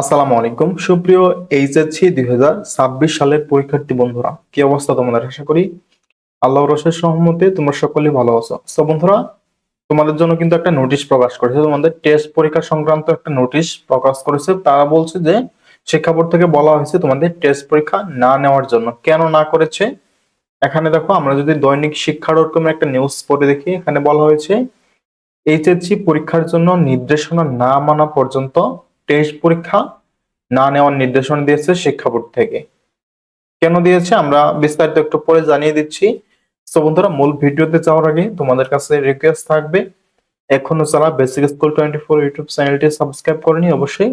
আসসালামু আলাইকুম। সুপ্রিয় এইচএসসি দুই হাজার ছাব্বিশ সালের পরীক্ষার্থী বন্ধুরা, কি অবস্থা তোমাদের? আশা করি আল্লাহ রসের সহমতে তোমরা সকলেই ভালো আছো। তো বন্ধুরা, তোমাদের জন্য কিন্তু একটা নোটিশ প্রকাশ করেছে। তোমাদের টেস্ট পরীক্ষা সংক্রান্ত একটা নোটিশ প্রকাশ করেছে। তারা বলছে যে শিক্ষা বোর্ড থেকে বলা হয়েছে তোমাদের টেস্ট পরীক্ষা না নেওয়ার জন্য। কেন না করেছে? এখানে দেখো, আমরা যদি দৈনিক শিক্ষা ডট কমের একটা নিউজ পড়ে দেখি, এখানে বলা হয়েছে, এইচএসসি পরীক্ষার জন্য নির্দেশনা না মানা পর্যন্ত টেস্ট পরীক্ষা না নেওয়ার নির্দেশনা দিয়েছে শিক্ষা বোর্ড থেকে। কেন দিয়েছে? আমরা বিস্তারিত একটু পরে জানিয়ে দিচ্ছি। তো বন্ধুরা, মূল ভিডিওতে যাওয়ার আগে তোমাদের কাছে রিকোয়েস্ট থাকবে, এখনও যারা basic school twenty four YouTube চ্যানেলটি সাবস্ক্রাইব করেনি, অবশ্যই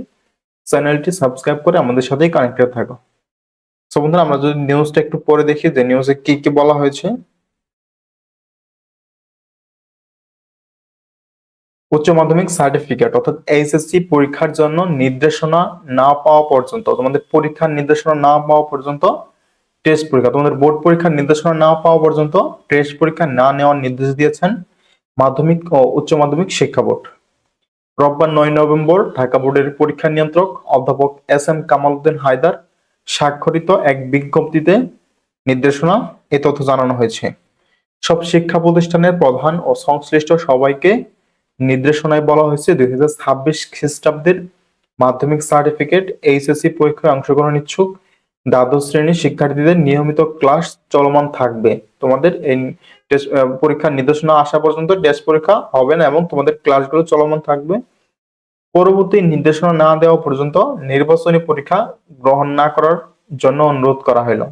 চ্যানেলটি সাবস্ক্রাইব করে আমাদের সাথেই কানেক্টেড থাকো। তো বন্ধুরা, আমরা যদি নিউজটা একটু পরে দেখি, যে নিউজে কি কি বলা হয়েছে উচ্চ মাধ্যমিক সার্টিফিকেট অর্থাৎ এইচএসসি পরীক্ষার জন্য নির্দেশনা না পাওয়া পর্যন্ত, তোমাদের পরীক্ষার নির্দেশনা না পাওয়া পর্যন্ত টেস্ট পরীক্ষা, তোমাদের বোর্ড পরীক্ষার নির্দেশনা না পাওয়া পর্যন্ত টেস্ট পরীক্ষা না নেওয়ার নির্দেশ দিয়েছেন মাধ্যমিক ও উচ্চ মাধ্যমিক শিক্ষা বোর্ড। রোববার নয় নভেম্বর ঢাকা বোর্ডের পরীক্ষা নিয়ন্ত্রক অধ্যাপক এস এম কামালউদ্দিন হায়দার স্বাক্ষরিত এক বিজ্ঞপ্তিতে নির্দেশনা এ তথ্য জানানো হয়েছে। সব শিক্ষা প্রতিষ্ঠানের প্রধান ও সংশ্লিষ্ট সবাইকে নির্দেশনায় বলা হয়েছে দুই হাজার ছাব্বিশ খ্রিস্টাব্দের মাধ্যমিক সার্টিফিকেট এইচএসসি পরীক্ষায় অংশগ্রহণ ইচ্ছুক দ্বাদশ শ্রেণির শিক্ষার্থীদের নিয়মিত ক্লাস চলমান থাকবে। তোমাদের এই পরীক্ষার নির্দেশনা আসা পর্যন্ত টেস্ট পরীক্ষা হবে না এবং তোমাদের ক্লাসগুলো চলমান থাকবে। পরবর্তী নির্দেশনা না দেওয়া পর্যন্ত নির্বাচনী পরীক্ষা গ্রহণ না করার জন্য অনুরোধ করা হলো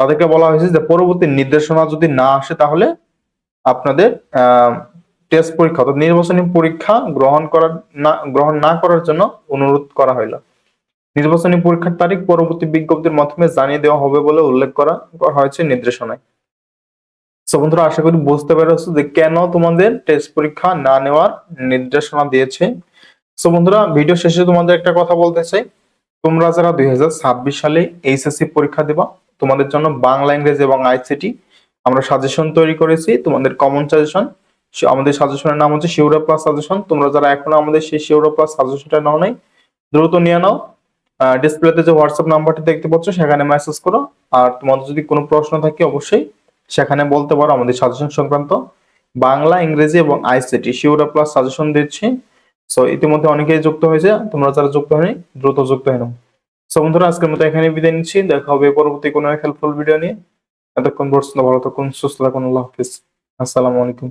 তাদেরকে বলা হয়েছে যে পরবর্তী নির্দেশনা যদি না আসে তাহলে আপনাদের টেস্ট পরীক্ষা অর্থাৎ নির্বাচনী পরীক্ষা গ্রহণ করার না, গ্রহণ না করার জন্য অনুরোধ করা হইল। নির্বাচনী পরীক্ষার তারিখ পরবর্তী বিজ্ঞপ্তির মাধ্যমে জানিয়ে দেওয়া হবে বলে উল্লেখ করা হয়েছে নির্দেশনায়। সো বন্ধুরা, আশা করি বুঝতে পেরেছ যে কেন তোমাদের টেস্ট পরীক্ষা না নেওয়ার নির্দেশনা দিয়েছে। সো বন্ধুরা ভিডিও শেষে তোমাদের একটা কথা বলতে চাই। তোমরা যারা দুই হাজার ছাব্বিশ সালে এইচএসসি পরীক্ষা দেবা, তোমাদের জন্য বাংলা, ইংরেজি এবং আইসিটি আমরা সাজেশন তৈরি করেছি। তোমাদের কমন সাজেশন আমাদের সাজেশনের নাম হচ্ছে শিউরা প্লাস সাজেশন তোমরা যারা এখনও আমাদের সেই শিউরা প্লাস সাজেশনটা নাও নাই, দ্রুত নিয়ে নাও। ডিসপ্লেতে যে হোয়াটসঅ্যাপ নাম্বারটি দেখতে পাচ্ছ, সেখানে মেসেজ করো। আর তোমাদের যদি কোনো প্রশ্ন থাকে, অবশ্যই সেখানে বলতে পারো আমাদের সাজেশন সংক্রান্ত। বাংলা, ইংরেজি এবং আইসিটি শিউরা প্লাস সাজেশন দিচ্ছি। সো ইতিমধ্যে অনেকেই যুক্ত হয়েছে। তোমরা যারা যুক্ত হয়নি, দ্রুত যুক্ত হয়ে নাও। সো বন্ধুরা, আজকের মতো এখানে বিদায় নিচ্ছি। দেখা হবে পরবর্তী কোনো হেল্পফুল ভিডিও নিয়ে। এতক্ষণ পর্যন্ত ভালো থাকুন, সুস্থ থাকুন, আল্লাহ হাফিজ। আসসালামু আলাইকুম।